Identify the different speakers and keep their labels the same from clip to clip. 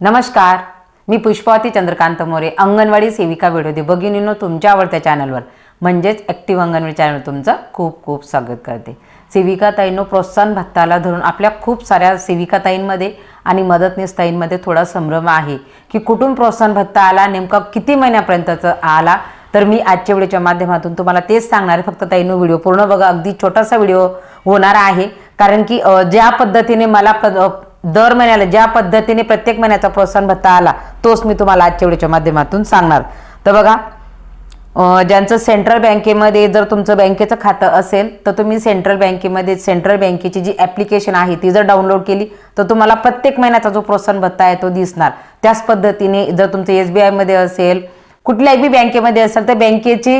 Speaker 1: नमस्कार. मी पुष्पावती चंद्रकांत मोरे अंगणवाडी सेविका व्हिडिओ भगिनीनो तुमच्या आवडत्या चॅनलवर म्हणजेच ॲक्टिव्ह अंगणवाडी चॅनल तुमचं खूप खूप स्वागत करते. सेविका ताईंनो प्रोत्साहन भत्ताला धरून आपल्या खूप साऱ्या सेविका ताईंमध्ये आणि मदतनीस ताईंमध्ये थोडा संभ्रम आहे की कुठून प्रोत्साहन भत्ता आला नेमका किती महिन्यापर्यंतचा आला? तर मी आजच्या व्हिडिओच्या माध्यमातून तुम्हाला तेच सांगणार आहे. फक्त ताईनो व्हिडिओ पूर्ण बघा. अगदी छोटासा व्हिडिओ होणार आहे. कारण की ज्या पद्धतीने मला पद- दर महिन्याला ज्या पद्धतीने प्रत्येक महिन्याचा प्रोत्साहन भत्ता आला तोच मी तुम्हाला आजच्या व्हिडिओच्या माध्यमातून सांगणार. तर बघा ज्यांचं सेंट्रल बँकेमध्ये जर तुमचं बँकेचं खातं असेल तर तुम्ही सेंट्रल बँकेमध्ये सेंट्रल बँकेची जी ॲप्लिकेशन आहे ती जर डाउनलोड केली तर तुम्हाला प्रत्येक महिन्याचा जो प्रोत्साहन भत्ता आहे तो दिसणार. त्याच पद्धतीने जर तुमचं एस बी आयमध्ये असेल कुठल्याही बी बँकेमध्ये असेल तर बँकेची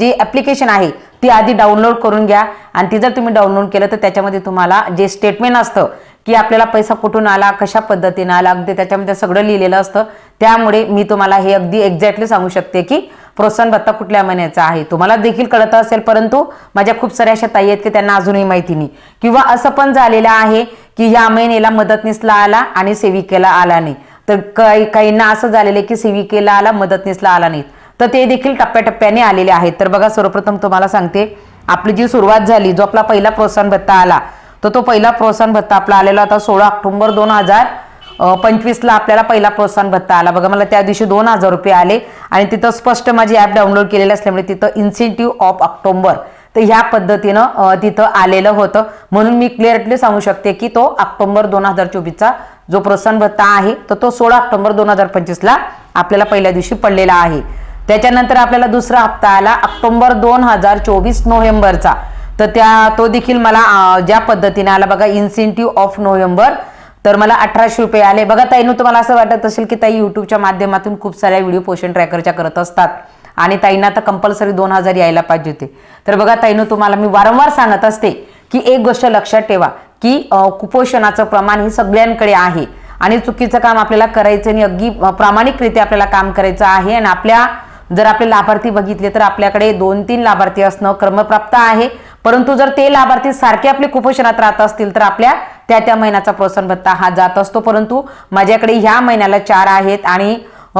Speaker 1: जी ॲप्लिकेशन आहे ती आधी डाउनलोड करून घ्या. आणि ती जर तुम्ही डाउनलोड केलं तर त्याच्यामध्ये तुम्हाला जे स्टेटमेंट असतं की आपल्याला पैसा कुठून आला कशा पद्धतीने आला अगदी त्याच्यामध्ये सगळं लिहिलेलं असतं. त्यामुळे मी तुम्हाला हे अगदी एक्झॅक्टली सांगू शकते की प्रोत्साहन भत्ता कुठल्या महिन्याचा आहे. तुम्हाला देखील कळत असेल परंतु माझ्या खूप साऱ्या अशा ताई आहेत की त्यांना अजूनही माहिती नाही. किंवा असं पण झालेलं आहे की ह्या महिन्याला मदतनीसला आला आणि सेविकेला आला नाही. तर काही काहींना असं झालेलं आहे की सेविकेला आला मदतनीसला आला नाही. तर ते देखील टप्प्याटप्प्याने आलेले आहेत. तर बघा सर्वप्रथम तुम्हाला सांगते आपली जी सुरुवात झाली जो आपला पहिला प्रोत्साहन भत्ता आला तर तो पहिला प्रोत्साहन भत्ता आपला आलेला होता सोळा ऑक्टोबर दोन हजार पंचवीसला आपल्याला पहिला प्रोत्साहन भत्ता आला. बघा मला त्या दिवशी दोन हजार रुपये आले आणि तिथं स्पष्ट माझी ॲप डाउनलोड केलेली असल्यामुळे तिथं इन्सेंटिव्ह ऑफ ऑक्टोबर तर ह्या पद्धतीनं तिथं आलेलं होतं. म्हणून मी क्लिअरली सांगू शकते की तो ऑक्टोबर दोन हजार चोवीसचा जो प्रोत्साहन भत्ता आहे तर तो सोळा ऑक्टोबर दोन हजार पंचवीसला आपल्याला पहिल्या दिवशी पडलेला आहे. त्याच्यानंतर आपल्याला दुसरा हप्ता आला ऑक्टोबर दोन हजार चोवीस नोव्हेंबरचा. तर त्या तो देखील मला ज्या पद्धतीने आला बघा इन्सेंटिव्ह ऑफ नोव्हेंबर तर मला अठराशे रुपये आले. बघा ताईनू तुम्हाला असं वाटत असेल की ताई युट्यूबच्या माध्यमातून खूप साऱ्या व्हिडिओ पोषण ट्रॅकरच्या करत असतात. आणि ताईंना तर कंपल्सरी दोन हजार यायला पाहिजे होते. तर बघा ताईनू तुम्हाला मी वारंवार सांगत असते की एक गोष्ट लक्षात ठेवा की कुपोषणाचं प्रमाण हे सगळ्यांकडे आहे. आणि चुकीचं काम आपल्याला करायचं आणि अगदी प्रामाणिकरित्या आपल्याला काम करायचं आहे आणि आपल्या जर आपले लाभार्थी बघितले तर आपल्याकडे दोन तीन लाभार्थी असणं क्रमप्राप्त आहे. परंतु जर ते लाभार्थी सारखे आपले कुपोषणात राहत असतील तर आपल्या त्या त्या महिन्याचा प्रोत्साहन भत्ता हा जात असतो. परंतु माझ्याकडे ह्या महिन्याला चार आहेत आणि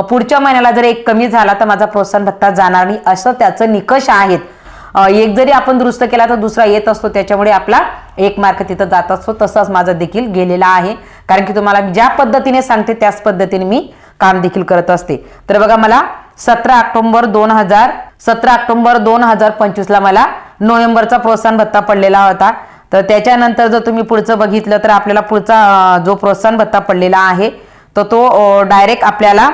Speaker 1: पुढच्या महिन्याला जर एक कमी झाला तर माझा प्रोत्साहन भत्ता जाणार नाही असं त्याचं निकष आहेत. एक जरी आपण दुरुस्त केला तर दुसरा येत असतो. त्याच्यामुळे आपला एक मार्क तिथं जात असतो. तसाच माझा देखील गेलेला आहे. कारण की तुम्हाला ज्या पद्धतीने सांगते त्याच पद्धतीने मी काम देखील करत असते. तर बघा मला सतरा ऑक्टोबर दोन हजार सतरा ऑक्टोबर दोन हजार पंचवीसला मला नोव्हेंबरचा प्रोत्साहन भत्ता पडलेला होता. तर त्याच्यानंतर जर तुम्ही पुढचं बघितलं तर आपल्याला पुढचा जो प्रोत्साहन भत्ता पडलेला आहे तर तो डायरेक्ट आपल्याला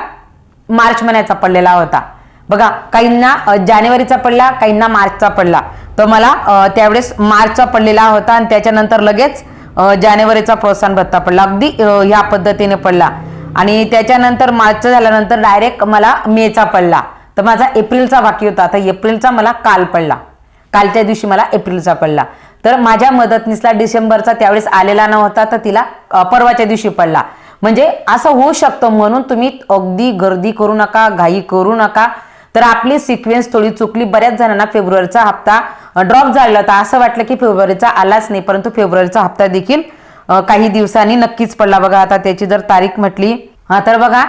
Speaker 1: मार्च महिन्याचा पडलेला होता. बघा काहींना जानेवारीचा पडला काहींना मार्चचा पडला. तर मला त्यावेळेस मार्चचा पडलेला होता आणि त्याच्यानंतर लगेच जानेवारीचा प्रोत्साहन भत्ता पडला. अगदी ह्या पद्धतीने पडला. आणि त्याच्यानंतर मार्चचा झाल्यानंतर डायरेक्ट मला मेचा पडला. तर माझा एप्रिलचा बाकी होता. आता एप्रिलचा मला काल पडला. कालच्या दिवशी मला एप्रिलचा पडला. तर माझ्या मदतनीसला डिसेंबरचा त्यावेळेस आलेला नव्हता तर तिला परवाच्या दिवशी पडला. म्हणजे असं होऊ शकतं म्हणून तुम्ही अगदी गर्दी करू नका घाई करू नका. तर आपली सिक्वेन्स थोडी चुकली. बऱ्याच जणांना फेब्रुवारीचा हप्ता ड्रॉप झाला होता. असं वाटलं की फेब्रुवारीचा आलाच नाही परंतु फेब्रुवारीचा हप्ता देखील काही दिवसांनी नक्कीच पडला. बघा आता त्याची जर तारीख म्हटली हा तर बघा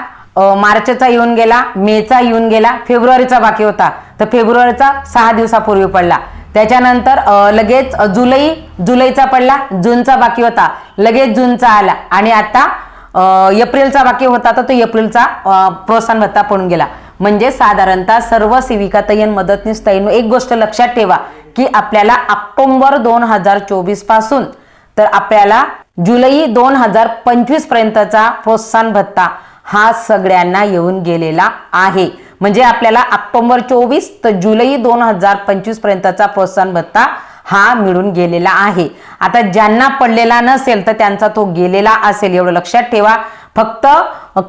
Speaker 1: मार्चचा येऊन गेला मेचा येऊन गेला फेब्रुवारीचा बाकी होता. तर फेब्रुवारीचा सहा दिवसापूर्वी पडला. त्याच्यानंतर लगेच जुलै जुलैचा पडला जूनचा बाकी होता. लगेच जूनचा आला. आणि आता एप्रिलचा बाकी होता तर तो एप्रिलचा प्रोत्साहन भत्ता पडून गेला. म्हणजे साधारणतः सर्व सेविका तयन मदतनीस तयन एक गोष्ट लक्षात ठेवा की आपल्याला ऑक्टोंबर दोन हजार चोवीसपासून तर आपल्याला जुलै दोन हजार पंचवीस पर्यंतचा प्रोत्साहन भत्ता हा सगळ्यांना येऊन गेलेला आहे. म्हणजे आपल्याला ऑक्टोबर चोवीस तर जुलै दोन हजार पंचवीस पर्यंतचा प्रोत्साहन भत्ता हा मिळून गेलेला आहे. आता ज्यांना पडलेला नसेल तर त्यांचा तो गेलेला असेल एवढं लक्षात ठेवा. फक्त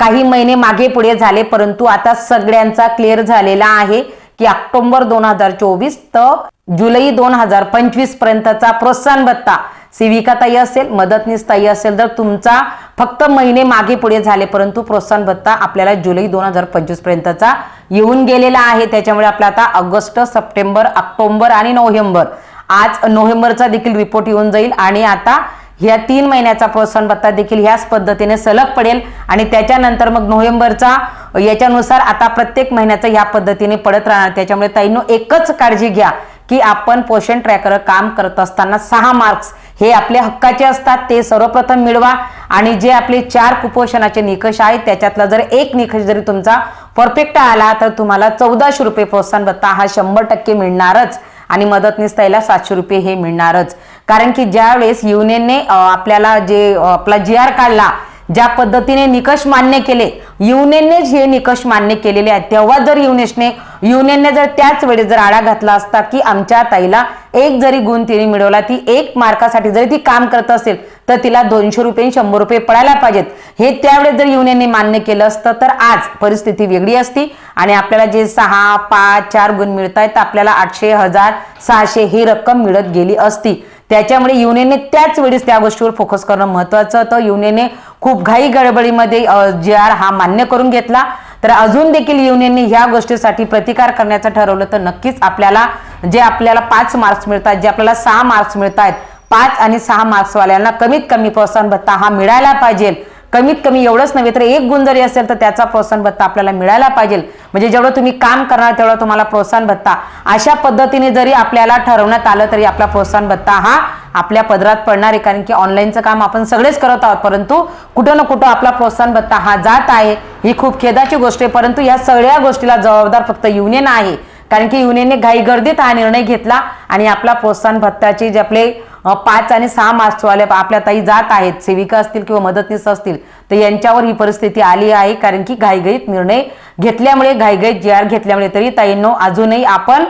Speaker 1: काही महिने मागे पुढे झाले परंतु आता सगळ्यांचा क्लिअर झालेला आहे की ऑक्टोबर दोन हजार चोवीस तर जुलै दोन हजार पंचवीस पर्यंतचा प्रोत्साहन भत्ता सेविकाताई असेल मदतनीसताई असेल तर तुमचा फक्त महिने मागे पुढे झाले परंतु प्रोत्साहन भत्ता आपल्याला जुलै दोन हजार पंचवीस पर्यंतचा येऊन गेलेला आहे. त्याच्यामुळे आपला आता ऑगस्ट सप्टेंबर ऑक्टोबर आणि नोव्हेंबर आज नोव्हेंबरचा देखील रिपोर्ट येऊन जाईल आणि आता ह्या तीन महिन्याचा प्रोत्साहन भत्ता देखील ह्याच पद्धतीने सलग पडेल आणि त्याच्यानंतर मग नोव्हेंबरचा याच्यानुसार आता प्रत्येक महिन्याचा ह्या पद्धतीने पडत राहणार. त्याच्यामुळे ताईंनो एकच काळजी घ्या की आपण पोषण ट्रॅकर काम करत असताना सहा मार्क्स हे आपले हक्काचे असतात ते सर्वप्रथम मिळवा. आणि जे आपले चार कुपोषणाचे निकष आहेत त्याच्यातला जर एक निकष जरी तुमचा परफेक्ट आला तर तुम्हाला चौदाशे रुपये प्रोत्साहन भत्ता हा शंभर टक्के मिळणारच. आणि मदतनीस त्याला सातशे रुपये हे मिळणारच. कारण की ज्यावेळेस युनियनने आपल्याला जे आपला जी आर काढला ज्या पद्धतीने निकष मान्य केले युनियननेच हे निकष मान्य केलेले आहेत. तेव्हा जर युनेशने युनियनने जर त्याच वेळेस जर आळा घातला असता की आमच्या ताईला एक जरी गुण तिने मिळवला ती एक मार्कासाठी जरी ती काम करत असेल तर तिला दोनशे रुपये शंभर रुपये पडायला पाहिजेत. हे त्यावेळेस जर युनियनने मान्य केलं असतं तर आज परिस्थिती वेगळी असती. आणि आपल्याला जे सहा पाच चार गुण मिळत आहेत आपल्याला आठशे हजार सहाशे ही रक्कम मिळत गेली असती. त्याच्यामुळे युनियनने त्याच वेळेस त्या गोष्टीवर फोकस करणं महत्वाचं होतं. युनियनने खूप घाई गडबडीमध्ये जे आर हा मान्य करून घेतला. तर अजून देखील युनियनने ह्या गोष्टीसाठी प्रतिकार करण्याचं ठरवलं तर नक्कीच आपल्याला जे आपल्याला पाच मार्क्स मिळतात जे आपल्याला सहा मार्क्स मिळत आहेत पाच आणि सहा मार्क्सवाल्यांना कमीत कमी प्रोत्साहन भत्ता हा मिळायला पाहिजे. कमीत कमी एवढंच नव्हे तर एक गुण जरी असेल तर त्याचा प्रोत्साहन भत्ता आपल्याला मिळायला पाहिजे. म्हणजे जेवढं तुम्ही काम करणार तेवढं तुम्हाला प्रोत्साहन भत्ता. अशा पद्धतीने जरी आपल्याला ठरवण्यात आलं तरी आपला प्रोत्साहन भत्ता हा आपल्या पदरात पडणार आहे. कारण की ऑनलाईनचं काम आपण सगळेच करत आहोत. परंतु कुठं ना कुठं आपला प्रोत्साहन भत्ता हा जात आहे. ही खूप खेदाची गोष्ट आहे. परंतु या सगळ्या गोष्टीला जबाबदार फक्त युनियन आहे. कारण की युनियनने घाई गर्दीत हा निर्णय घेतला आणि आपला प्रोत्साहन भत्त्याचे जे आपले पाच आणि सहा मार्क्सवाले आपल्या ताई जात आहेत सेविका असतील किंवा मदतनीस असतील तर यांच्यावर ही परिस्थिती आली आहे कारण की घाईघाईत निर्णय घेतल्यामुळे घाईघाईत जी आर घेतल्यामुळे तरी ताईंनो अजूनही आपण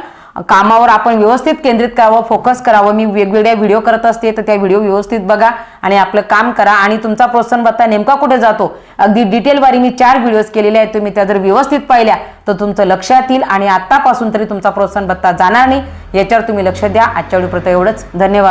Speaker 1: कामावर आपण व्यवस्थित केंद्रित करावं फोकस करावं. मी वेगवेगळ्या व्हिडिओ करत असते तर त्या व्हिडिओ व्यवस्थित बघा आणि आपलं काम करा. आणि तुमचा प्रोत्साहन भत्ता नेमका कुठे जातो? अगदी डिटेलवारी मी चार व्हिडिओज केलेले आहेत तुम्ही त्या जर व्यवस्थित पाहिल्या तर तुमचं लक्षात येईल. आणि आत्तापासून तरी तुमचा प्रोत्साहन भत्ता जाणार नाही. याच्यावर तुम्ही लक्ष द्या. आजच्या व्हिडिओपर्यंत एवढंच. धन्यवाद.